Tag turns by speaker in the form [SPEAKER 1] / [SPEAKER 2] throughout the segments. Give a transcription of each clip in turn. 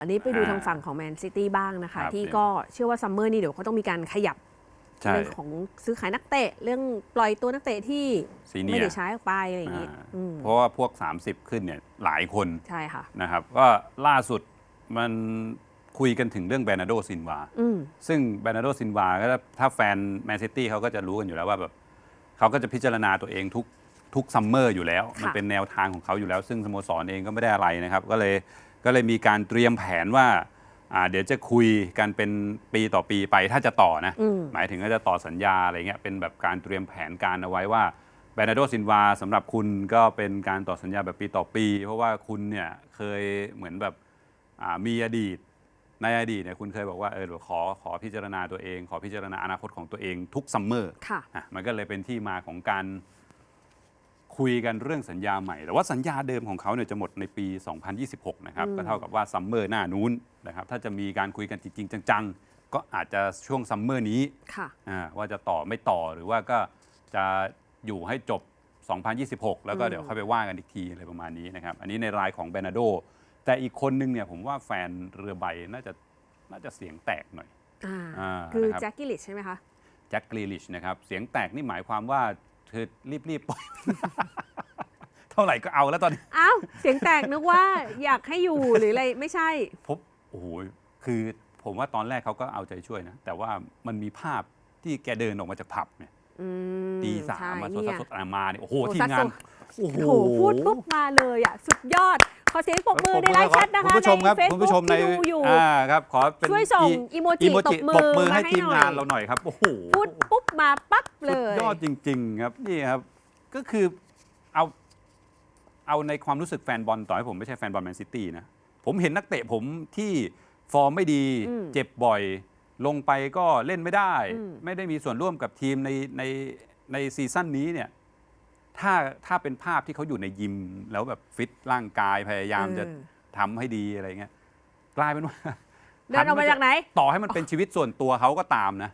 [SPEAKER 1] อันนี้ไปดู
[SPEAKER 2] อ่า
[SPEAKER 1] ทางฝั่งของแมนซิตี้บ้างนะคะ
[SPEAKER 2] ครับ
[SPEAKER 1] ที่ก็เชื่อว่าซัมเมอร์นี่เดี๋ยวเขาต้องมีการขยับ
[SPEAKER 2] ใช่
[SPEAKER 1] เรื่องของซื้อขายนักเตะ เรื่องปล่อยตัวนักเตะที่
[SPEAKER 2] ซีเนี
[SPEAKER 1] ไม่
[SPEAKER 2] ย
[SPEAKER 1] ได้ใช้ออกไปอะไรอย่างนี้
[SPEAKER 2] อ่า
[SPEAKER 1] อืม
[SPEAKER 2] เพราะว่าพวก 30 ขึ้นเนี่ยหลายคน
[SPEAKER 1] ใช่ค่ะ
[SPEAKER 2] นะครับก็ล่าสุดมันคุยกันถึงเรื่องแบรนาโดซินวา
[SPEAKER 1] อืม
[SPEAKER 2] ซึ่งแบรนาโดซินวาก็ถ้าแฟนแมนซิตี้เขาก็จะรู้กันอยู่แล้วว่าแบบเขาก็จะพิจารณาตัวเองทุกทุกซัมเมอร์อยู่แล้ว
[SPEAKER 1] ค่ะ
[SPEAKER 2] มันเป็นแนวทางของเขาอยู่แล้ว ซึ่งสโมสรเองก็ไม่ได้อะไรนะครับ ก็เลย ก็เลยมีการเตรียมแผนว่าอ่าเดี๋ยวจะคุยกันเป็นปีต่อปีไปถ้าจะต่อนะ
[SPEAKER 1] อืม
[SPEAKER 2] หมายถึงว่าจะต่อสัญญาอะไรเงี้ยเป็นแบบการเตรียมแผนการเอาไว้ว่าแบรนาโดซินวาสำหรับคุณก็เป็นการต่อสัญญาแบบปีต่อปี เพราะว่าคุณเนี่ยเคยเหมือนแบบอ่ามีอดีตในอดีตเนี่ยคุณเคยบอกว่าเออเดี๋ยวขอขอพิจารณาตัวเอง ขอพิจารณาอนาคตของตัวเองทุกซัมเมอร์
[SPEAKER 1] ค่ะ
[SPEAKER 2] อะมันก็เลยเป็นที่มาของการ คุยกันเรื่องสัญญาใหม่ แต่ว่าสัญญาเดิมของเขาเนี่ยจะหมดในปี 2026 นะครับ
[SPEAKER 1] อืม
[SPEAKER 2] ก็เท่ากับว่าซัมเมอร์หน้านู้นนะครับ ถ้าจะมีการคุยกันจริง ๆ จัง ๆ ก็อาจจะช่วงซัมเมอร์นี้
[SPEAKER 1] ค่ะ
[SPEAKER 2] อ่าว่าจะต่อไม่ต่อหรือว่าก็จะอยู่ให้จบ 2026 แล้วก็
[SPEAKER 1] อืม
[SPEAKER 2] เดี๋ยวค่อยไปว่ากันอีกทีอะไรประมาณนี้นะครับ อันนี้ในรายของเบรนาโด แต่อีกคนนึงเนี่ยผมว่าแฟนเรือใบน่าจะน่าจะเสียงแตกหน่อย
[SPEAKER 1] อ่า
[SPEAKER 2] อ่า
[SPEAKER 1] คือ
[SPEAKER 2] นะครับ
[SPEAKER 1] แจ็คกิลิชใช่ไหมคะ
[SPEAKER 2] แจ็คกรีลิชนะครับ เสียงแตกนี่หมายความว่า เธอรีบๆปล่อย เท่าไหร่ก็เอาแล้วตอนนี้
[SPEAKER 1] อ้าวเสียงแตกนึกว่าอยากให้อยู่หรืออะไรไม่ใช่
[SPEAKER 2] พบโอ้โหคือผมว่าตอนแรกเขาก็เอาใจช่วยนะ แต่ว่ามันมีภาพที่แกเดินออกมาจากผับเนี่ย
[SPEAKER 1] อืม
[SPEAKER 2] ตีสาม
[SPEAKER 1] ใช่
[SPEAKER 2] มาส
[SPEAKER 1] เนี่ย
[SPEAKER 2] ดๆอะมาเนี่ยโอ้โห
[SPEAKER 1] โอ้
[SPEAKER 2] ทีมงาน
[SPEAKER 1] ซัด
[SPEAKER 2] โอ้โห
[SPEAKER 1] โอ้โหพูดปุ๊บมาเลยอะ สุดยอด ขอเสียงปรบมือในไลฟ์แชทนะคะ
[SPEAKER 2] คุณผู้ชมครับ
[SPEAKER 1] ใน
[SPEAKER 2] คุณผู้ชมใน
[SPEAKER 1] Facebook ที่ดูอยู่
[SPEAKER 2] อ่าครับขอเป็น
[SPEAKER 1] ช่วยส่งอีโมจิตบมือ
[SPEAKER 2] ตบมือให้
[SPEAKER 1] มาให้
[SPEAKER 2] ทีม
[SPEAKER 1] หน่อย
[SPEAKER 2] งานเราหน่อยครับโอ้โห
[SPEAKER 1] พูดปุ๊บมาปั๊บเล
[SPEAKER 2] สุด
[SPEAKER 1] ย
[SPEAKER 2] ยอดจริง ๆ ครับนี่ครับ ก็คือเอาเอาในความรู้สึกแฟนบอลต่อให้ผมไม่ใช่แฟนบอลแมนซิตี้นะ ผมเห็นนักเตะผมที่ฟอร์มไม่ดี
[SPEAKER 1] อืม
[SPEAKER 2] เจ็บบ่อย ลงไปก็เล่นไม่ได้
[SPEAKER 1] อืม
[SPEAKER 2] ไม่ได้มีส่วนร่วมกับทีมในในในซีซั่นนี้เนี่ย ถ้าถ้าเป็นภาพที่เขาอยู่ในยิม แล้วแบบฟิตร่างกายพยายามจะ
[SPEAKER 1] เออ
[SPEAKER 2] ทำให้ดีอะไรเงี้ยกลายเป็นว่า
[SPEAKER 1] เดินออกมาจากไหน
[SPEAKER 2] ต่อให้มันเป็นชีวิตส่วนตัวเขาก็ตามนะ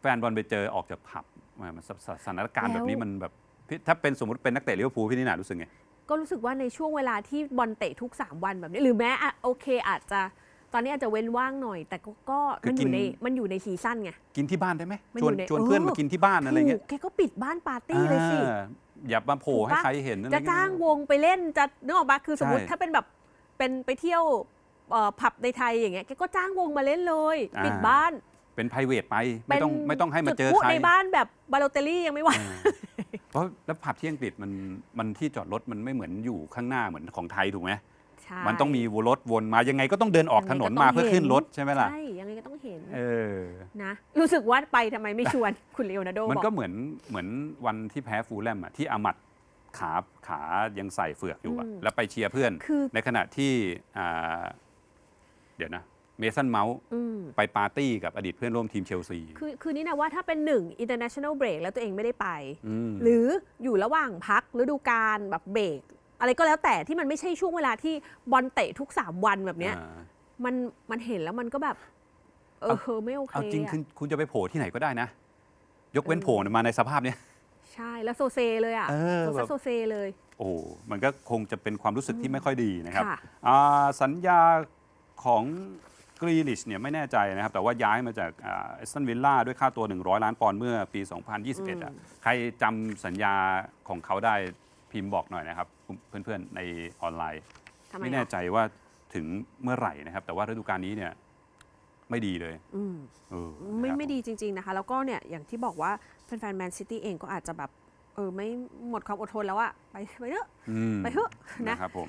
[SPEAKER 2] แฟนบอลไปเจอออกจากผับมามันสสสถานการณ์
[SPEAKER 1] แล้ว
[SPEAKER 2] แบบนี้มันแบบพี่ถ้าเป็นสมมติเป็นนักเตะลิเวอร์พูลพี่นี่นารู้สึกไง
[SPEAKER 1] ก็รู้สึกว่าในช่วงเวลาที่บอลเตะทุก 3 วันแบบนี้ หรือแม้อะโอเคอาจจะ ตอนนี้อาจจะเว้นว่างหน่อย แต่ก็ก็
[SPEAKER 2] คือ
[SPEAKER 1] มันอยู่
[SPEAKER 2] กิน
[SPEAKER 1] ในมันอยู่ในซีซั่นไง
[SPEAKER 2] กินที่บ้านได้ไหม
[SPEAKER 1] มัน
[SPEAKER 2] ชวน
[SPEAKER 1] อยู่ใน
[SPEAKER 2] ชวนเพื่อน
[SPEAKER 1] เออ
[SPEAKER 2] มากินที่บ้านอะไรเงี้ย
[SPEAKER 1] ถูกแกก็ปิดบ้านปาร์ตี้เลยสิ
[SPEAKER 2] อ่าอย่ามาโผล่
[SPEAKER 1] ถูก
[SPEAKER 2] ให้
[SPEAKER 1] ปะ
[SPEAKER 2] ใครเห็นอะไร
[SPEAKER 1] จะ
[SPEAKER 2] เงี้ย
[SPEAKER 1] จ้างวงไปเล่นจะนึกออกปะคือสมมติ
[SPEAKER 2] ใช่
[SPEAKER 1] ถ้าเป็นแบบเป็นไปเที่ยวเอ่อผับในไทยอย่างเงี้ยแกก็จ้างวงมาเล่นเลย
[SPEAKER 2] อ่า
[SPEAKER 1] ปิดบ้าน
[SPEAKER 2] เป็น p r i v a t ไปไม่ต้องไม่ต้องให้มาเจอ
[SPEAKER 1] จุดพลุ
[SPEAKER 2] ใคร
[SPEAKER 1] ในบ้านแบบบาโลเตลลี่ยังไม่ไหว
[SPEAKER 2] เออเพราะแล้วผับที่อังกฤษมันมันที่จอดรถมันไม่เหมือนอยู่ข้างหน้าเหมือนของไทยถูกไหม
[SPEAKER 1] ใช่
[SPEAKER 2] มันต้องมีรถวนมายังไงก็ต้องเดินออกถนนมาเพื่อขึ้นรถใช่ไหมล่ะ
[SPEAKER 1] ใช่ยังไงก็ต้องเห็น
[SPEAKER 2] เออ
[SPEAKER 1] นะ รู้สึกว่าไปทำไมไม่ชวน คุณเลโอนาร์โด
[SPEAKER 2] มัน
[SPEAKER 1] บอก
[SPEAKER 2] ก็เหมือนเหมือนวันที่แพ้ฟูลแลมอะที่อามัดขาขายังใส่เฟือกอยู่อะ
[SPEAKER 1] อืม
[SPEAKER 2] แล้วไปเชียร์เพื่อน
[SPEAKER 1] คือ
[SPEAKER 2] ในขณะที่อ่าเดี๋ยวนะเมสันเมาส์
[SPEAKER 1] อืม
[SPEAKER 2] ไปปาร์ตี้กับอดีตเพื่อนร่วมทีมเชลซี
[SPEAKER 1] คือคือนี่นะว่าถ้าเป็นหนึ่ง international break แล้วตัวเองไม่ได้ไป
[SPEAKER 2] ม
[SPEAKER 1] หรืออยู่ระหว่างพักฤดูกาลแบบเบรก อะไรก็แล้วแต่ที่มันไม่ใช่ช่วงเวลาที่บอลเตะทุก3วันแบบเนี้ย
[SPEAKER 2] อ่า
[SPEAKER 1] มันมันเห็นแล้วมันก็แบบ เออ
[SPEAKER 2] เอา
[SPEAKER 1] ไม่โอเค
[SPEAKER 2] เอาจริง
[SPEAKER 1] อะ
[SPEAKER 2] คุณคุณจะไปโผล่ที่ไหนก็ได้นะ ยกเว้น
[SPEAKER 1] เออ
[SPEAKER 2] โผล่มาในสภาพเนี้ย
[SPEAKER 1] ใช่ แล้วโซเซเลยอะ
[SPEAKER 2] เออ
[SPEAKER 1] โซ
[SPEAKER 2] แบ
[SPEAKER 1] ซั
[SPEAKER 2] บ
[SPEAKER 1] สโซเซเลย
[SPEAKER 2] โอ้โหมันก็คงจะเป็นความรู้สึกที่ไม่ค่อยดีนะครับ
[SPEAKER 1] ค่ะ
[SPEAKER 2] อ่าสัญญาของกรีลิชเนี่ยไม่แน่ใจนะครับ แต่ว่าย้ายมาจากเอสตันวิลล่าด้วยค่าตัว 100 ล้านปอนด์เมื่อปี 2021อะใครจำสัญญาของเขาได้ พิมพ์บอกหน่อยนะครับ เพื่อนๆในออนไลน์
[SPEAKER 1] ทำไม
[SPEAKER 2] ไม่แน่
[SPEAKER 1] อะ
[SPEAKER 2] ใจว่าถึงเมื่อไหร่นะครับ แต่ว่าฤดูกาลนี้เนี่ยไม่ดีเลย
[SPEAKER 1] อืม
[SPEAKER 2] เออ
[SPEAKER 1] ไม่
[SPEAKER 2] นะครับ
[SPEAKER 1] ไม่ดีจริง ๆ นะคะ แล้วก็เนี่ย อย่างที่บอกว่า แฟนๆแมนซิตี้เองก็อาจจะแบบ เออ ไม่หมดความอดทนแล้วอะไปไปเถอะ
[SPEAKER 2] อืม
[SPEAKER 1] ไปเถอะนะ
[SPEAKER 2] นะครับผม